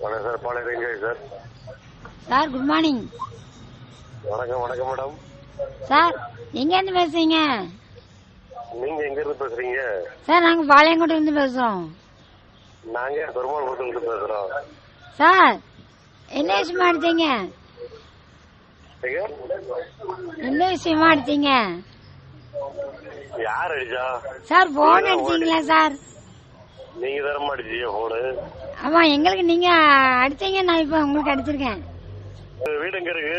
வணக்கம் சார் ரேஞ்சாய் sir? Sir good morning வணக்கம் வணக்கம் மேடம். சார் எங்கேருந்து பேசுறீங்க? நீங்க எங்க இருந்து பேசுறீங்க? சார் நாங்கள் பாளையங்கோட்டை இருந்து பேசுகிறோம் நாங்க பெருமாள் கோட்டில இருந்து பேசுறோம். சார் என்ன விஷயமா எடுத்தீங்க எங்க? என்ன விஷயமா எடுத்தீங்க யார் அடிச்சா? சார் போன் அடிச்சீங்களா சார்? நீங்க தரமா அடிச்சீங்க போனு ஆமா எங்களுக்கு நீங்க அடிச்சீங்க நான் இப்ப உங்களுக்கு அடிச்சிருக்கேன். வீடு எங்க இருக்கு?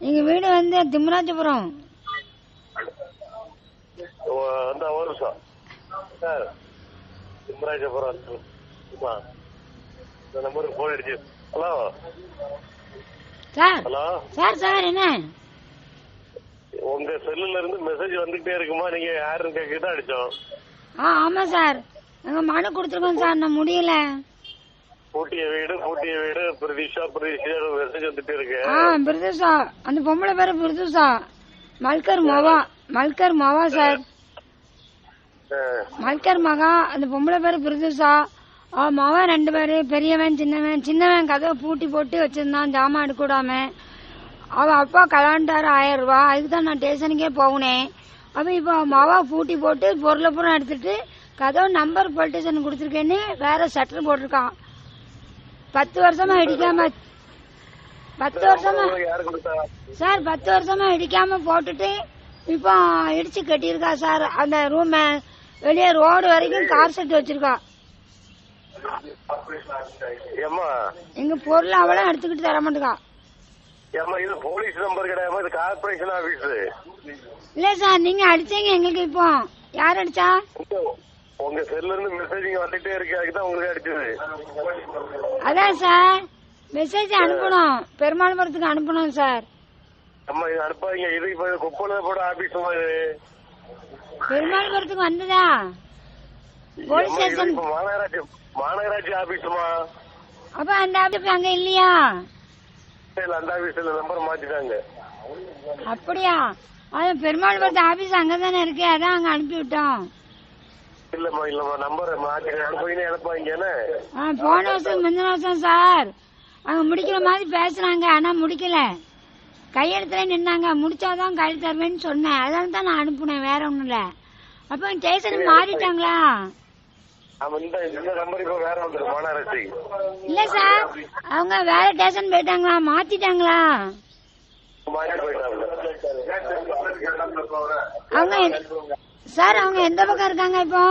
எங்க வீடு வந்து திம்மராஜபுரம். அந்த ஒரு சார் சிம்மராஜபுரம் ஆமா. இந்த நம்பருக்கு போன் அடிச்சு. Hello sir hello sir sir என்ன? உங்க செல்லுல இருந்து மெசேஜ் வந்துகிட்டே இருக்குமா? நீங்க யாருன்னு கேட்கிட்டு அடிச்சோம். ஆ ஆமா சார். நாங்க மனு கொடுத்துருக்கோம் சார். நான் முடியல. பூட்டிய வீடு பூட்டிய வீடு பிரதீஷா பிரதீஷா மெசேஜ் வந்துட்டே இருக்கு. ஆ பிரதூஷா அந்த பொம்பளை பேரு பிரதூஷா. மல்கர் மவா மல்கர் மவா சார். மல்கர் மகா அந்த பொம்பளை பேரு பிரதூஷா. அவ மவன் ரெண்டு பேரு பெரியவன் சின்னவன். சின்னவன் கதவை பூட்டி போட்டு வச்சிருந்தான் ஜாமான் எடுக்கூடாம அவ அப்பா கலாண்டாரு ஆயிரம் ரூபாய் அதுக்கு தான் நான் ஸ்டேஷனுக்கே போகுனேன் அப்ப இப்போ மவா பூட்டி போட்டு பொருளை பூரா எடுத்துட்டு கதவு நம்பர் போலீஸ் ஸ்டேஷன் கொடுத்துருக்கேன்னு வேற ஷட்டர் போட்டிருக்கான். பத்து வருஷமா இடிக்காம பத்து வருஷமா சார் பத்து வருஷமா இடிக்காம போட்டுட்டு இப்போ இடிச்சு கட்டியிருக்கா சார். அந்த ரூம வெளியே ரோடு வரைக்கும் கார் செட் வச்சிருக்கா. எங்க பொருள் அவளும் எடுத்துக்கிட்டு தர மாட்டேங்கா இது போலீஸ் நம்பர் கிடையாம இது கார்பரேஷன் ஆபீஸ் இல்ல சார் நீங்க அடிச்சீங்க எங்களுக்கு இப்போ. யார் அடிச்சா? உங்க செல்ல இருந்து மெசேஜிங் வந்துட்டே இருக்கு அதுக்கு தான் உங்களுக்கு அடிச்சது. அதான் சார் மெசேஜ் அனுப்பணும். பெருமாள்புரத்துக்கு அனுப்பணும் சார். அம்மா இது அனுப்பாதீங்க. இது இப்ப குப்பல போட ஆபீஸ் இது. பெருமாள்புரத்துக்கு வந்ததா? போலீஸ் ஸ்டேஷன் மாநகராட்சி மாநகராட்சி ஆபீஸ்மா அப்ப அந்த ஆபீஸ் அங்க இல்லையா? இல்ல அந்த ஆபீஸ்ல நம்பர் மாத்திட்டாங்க. அப்படியா? அது பெருமாள்புரத்து ஆபீஸ் அங்கதானே இருக்கு அதான் அங்க அனுப்பி விட்டோம் இல்லம்மா இல்லம்மா நம்பர் மாத்தி அனுப்புவீங்க அனுப்பாங்கன்னு போன வருஷம் முந்தின வருஷம் சார். அவங்க முடிக்கிற மாதிரி பேசுறாங்க ஆனா முடிக்கல. கையெழுத்துல நின்னாங்க முடிச்சாதான் கை தருவேன்னு சொன்னேன். அதனால தான் நான் அனுப்புனேன் வேற ஒண்ணும் இல்ல. அப்ப ஸ்டேஷன் மாறிட்டாங்களா? இல்ல சார் அவங்க வேற ஸ்டேஷன் போயிட்டாங்களா? மாத்திட்டாங்களா? அவங்க சார் அவங்க எந்த பக்கம் இருக்காங்க இப்போ?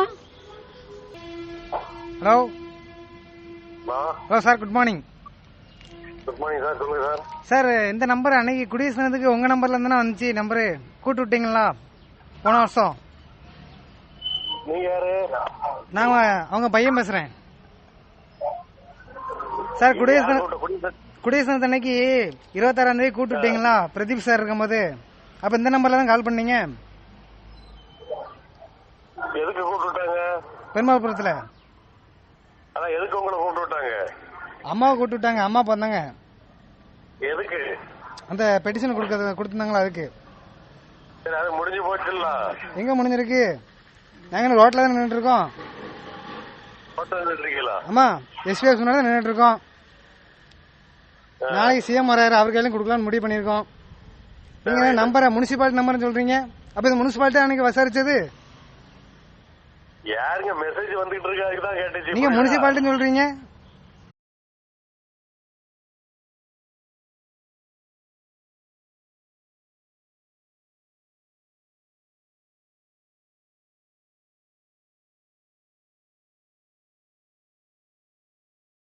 Hello hello sir good morning good morning sir சொல்லுங்க சார் சார் இந்த நம்பர் அன்னைக்கு குடியரசுக்கு உங்க நம்பர்ல இருந்து தானே வந்துச்சு. நம்பரு கூட்டு விட்டீங்களா? போன வருஷம். நீங்க யாரு? நான் அவங்க பையன் பேசுறேன். சார் குடியரசு குடியரசு அன்னைக்கு இருபத்தாறாம் தேதி கூட்டு விட்டீங்களா? பிரதீப் சார் இருக்கும்போது. அப்ப இந்த நம்பர்ல தான் கால் பண்ணீங்க. எதுக்கு கூப்பிட்டு விட்டாங்க பெருமாள்புரத்துல அதான் எதுக்கு உங்களை கூப்பிட்டு விட்டாங்க அம்மாவை கூட்டு விட்டாங்க அம்மா பார்த்தாங்க எதுக்கு? அந்த பெட்டிஷன் கொடுக்கறது கொடுத்துருந்தாங்களா அதுக்கு? சரி அது முடிஞ்சு போச்சுல்ல. எங்க முடிஞ்சிருக்கு? நாங்க ரோட்ல தான் நின்றுட்டு இருக்கோம் ஆமா எஸ்பி ஆஃபீஸ் முன்னாடி நின்றுட்டு இருக்கோம் நாளைக்கு சிஎம் வராரு அவர் கையிலும் கொடுக்கலாம்னு முடிவு பண்ணியிருக்கோம். நீங்க நம்பரை முனிசிபாலிட்டி நம்பர்னு சொல்றீங்க? அப்ப இது முனிசிபாலிட்டி அன்னைக்கு விசாரிச்சது? யாருங்க மெசேஜ் வந்துட்டு இருக்கு அதுக்கு தான் கேட்டுச்சு நீங்க முனிசிபாலிட்டின்னு சொல்றீங்க?